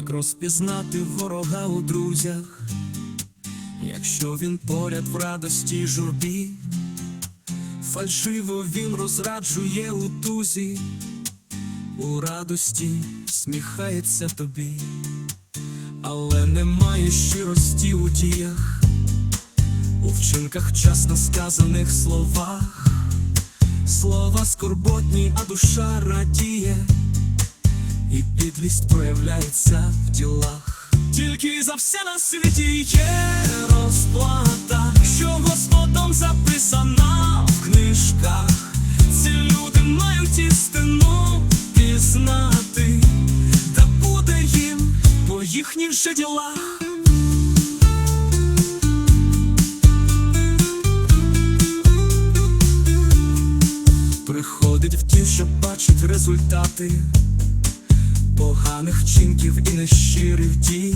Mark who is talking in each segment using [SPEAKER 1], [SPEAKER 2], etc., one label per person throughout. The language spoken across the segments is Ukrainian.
[SPEAKER 1] Як розпізнати ворога у друзях, якщо він поряд в радості журбі, фальшиво він розраджує у тузі, у радості сміхається тобі, але немає щирості у діях, у вчинках часно сказаних словах, слова скорботні, а душа радіє. І підлість проявляється в ділах. Тільки за все на світі є розплата, що Господом записана в книжках. Ці люди мають істину по їхніх же ділах. Приходить в ті, що бачить результати поганих вчинків і нещирих дій,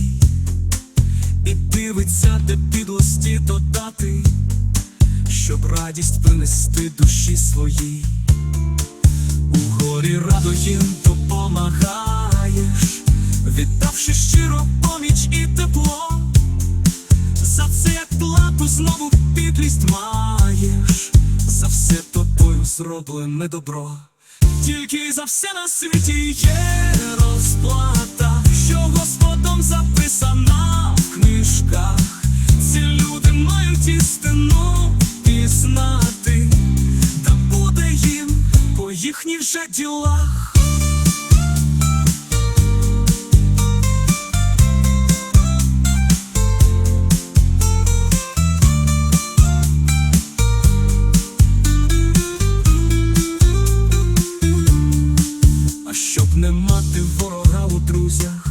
[SPEAKER 1] і дивиться, де підлості додати, щоб радість принести душі своїй. У горі радо їм допомагаєш, віддавши щиро поміч і тепло. За це як плату знову підлість маєш, за все тобою зроблене добро. Тільки за все на світі є розплата, що Господом записана в книжках. Ці люди мають істину пізнати, та буде їм по їхніх же ділах. Щоб не мати ворога у друзях,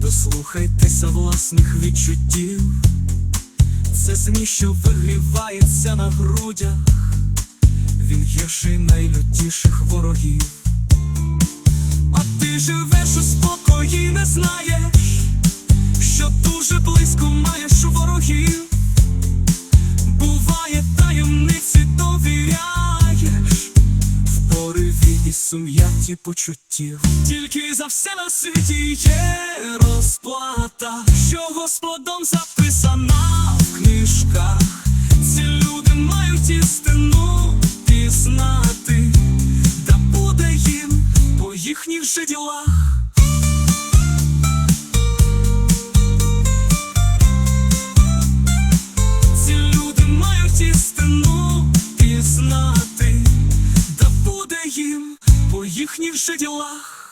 [SPEAKER 1] дослухайтеся власних відчуттів, це змій, що вигрівається на грудях, він гірший найлютіших ворогів. А ти живеш у спокої, не знаєш, що дуже близько маєш ворогів. Сум'ятті почуттів. Тільки за все на світі є розплата, що Господом записана в книжках. Ці люди мають істину пізнати, та буде їм по їхніх же ділах. Ці по їхніх же ділах.